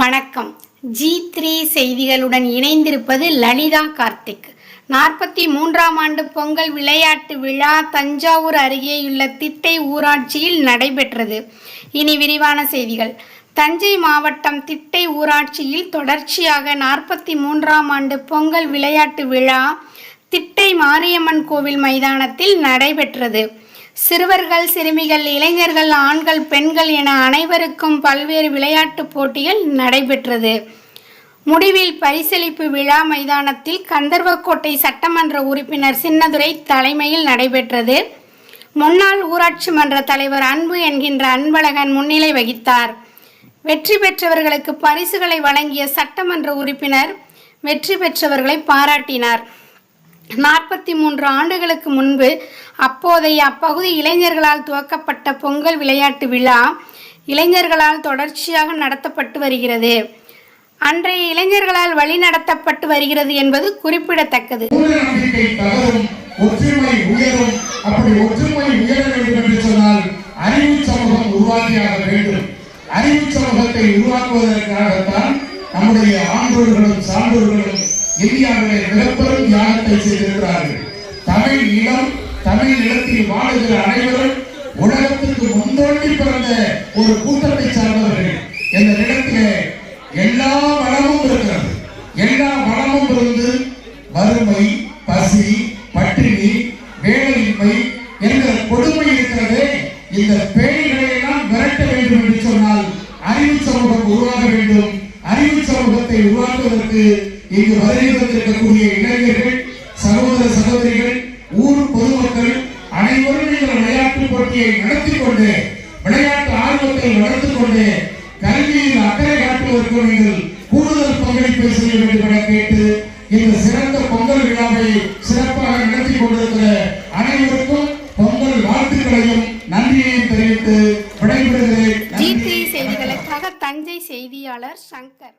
வணக்கம். G three செய்திகளுடன் இணைந்திருப்பது லலிதா கார்த்திக். நாற்பத்தி மூன்றாம் ஆண்டு பொங்கல் விளையாட்டு விழா தஞ்சாவூர் அருகேயுள்ள திட்டை ஊராட்சியில் நடைபெற்றது. இனி விரிவான செய்திகள். தஞ்சை மாவட்டம் திட்டை ஊராட்சியில் தொடர்ச்சியாக நாற்பத்தி மூன்றாம் ஆண்டு பொங்கல் விளையாட்டு விழா திட்டை மாரியம்மன் கோவில் மைதானத்தில் நடைபெற்றது. சிறுவர்கள் சிறுமிகள் இளைஞர்கள் ஆண்கள் பெண்கள் என அனைவருக்கும் பல்வேறு விளையாட்டுப் போட்டிகள் நடைபெற்றது. முடிவில் பரிசளிப்பு விழா மைதானத்தில் கந்தர்வக்கோட்டை சட்டமன்ற உறுப்பினர் சின்னதுரை தலைமையில் நடைபெற்றது. முன்னாள் ஊராட்சி மன்ற தலைவர் அன்பு என்கின்ற அன்பழகன் முன்னிலை வகித்தார். வெற்றி பெற்றவர்களுக்கு பரிசுகளை வழங்கிய சட்டமன்ற உறுப்பினர் வெற்றி பெற்றவர்களை பாராட்டினார். நாற்பத்தி மூன்று ஆண்டுகளுக்கு முன்பு அப்போதைய அப்பகுதி இளைஞர்களால் துவக்கப்பட்ட பொங்கல் விளையாட்டு விழா இளைஞர்களால் தொடர்ச்சியாக நடத்தப்பட்டு வருகிறது. அன்றைய இளைஞர்களால் வழி நடத்தப்பட்டு வருகிறது என்பது குறிப்பிடத்தக்கது. ஒற்றுமை உயரும். அப்படி ஒற்றுமை உயர வேண்டும் என்று சொன்னால் அறிவு சமூகம் உருவாக்கியாக வேண்டும். அறிவு சமூகத்தை உருவாக்குவதற்காகத்தான் நம்முடைய ஆண்டோர்களும் சான்றோர்களும் இந்தியாவிலே மிகப்பெரும் தியானத்தை செய்திருக்கிறார்கள். தமிழ் இனம் தமிழ் நிலத்தில் வாழுகிற அனைவரும் உலகத்துக்கு முன்னோட்டி பிறந்த ஒரு கூட்டத்தை சார்ந்தவர்கள். இந்த நிலத்திலே எல்லா வளமும் இருக்கிறது. எல்லா வளமும் இருந்து வறுமை பசி பட்டினி வேலையின்மை என்ற கொடுமை இருக்கிறதே. இந்த பேய்களை எல்லாம் விரட்ட வேண்டும் என்று சொன்னால் அறிவு சமூகம் உருவாக வேண்டும். அறிவு சமூகத்தை உருவாக்குவதற்கு இங்கு வருகை வந்திருக்கக்கூடிய இளைஞர்கள் சகோதர சகோதரிகள் ஊர் பொதுமக்கள் அனைவரும் நீங்கள் விளையாட்டு போட்டியை நடத்தி கொண்டு விளையாட்டு ஆர்வத்தை வளர்த்துக் கொண்டு கல்வியில் அக்கறை காட்டுவதற்கு நீங்கள் கூடுதல் பங்களிப்பை செய்ய வேண்டும் என கேட்டு இந்த சிறந்த பொங்கல் விழாவை சிறப்பாக நடத்தி கொண்டிருக்கிற அனைவருக்கும் பொங்கல் வாழ்த்துக்களையும் நன்றியையும் தெரிவித்து விடைபெறுகிறேன். செய்திகளுக்காக தஞ்சை செய்தியாளர் சங்கர்.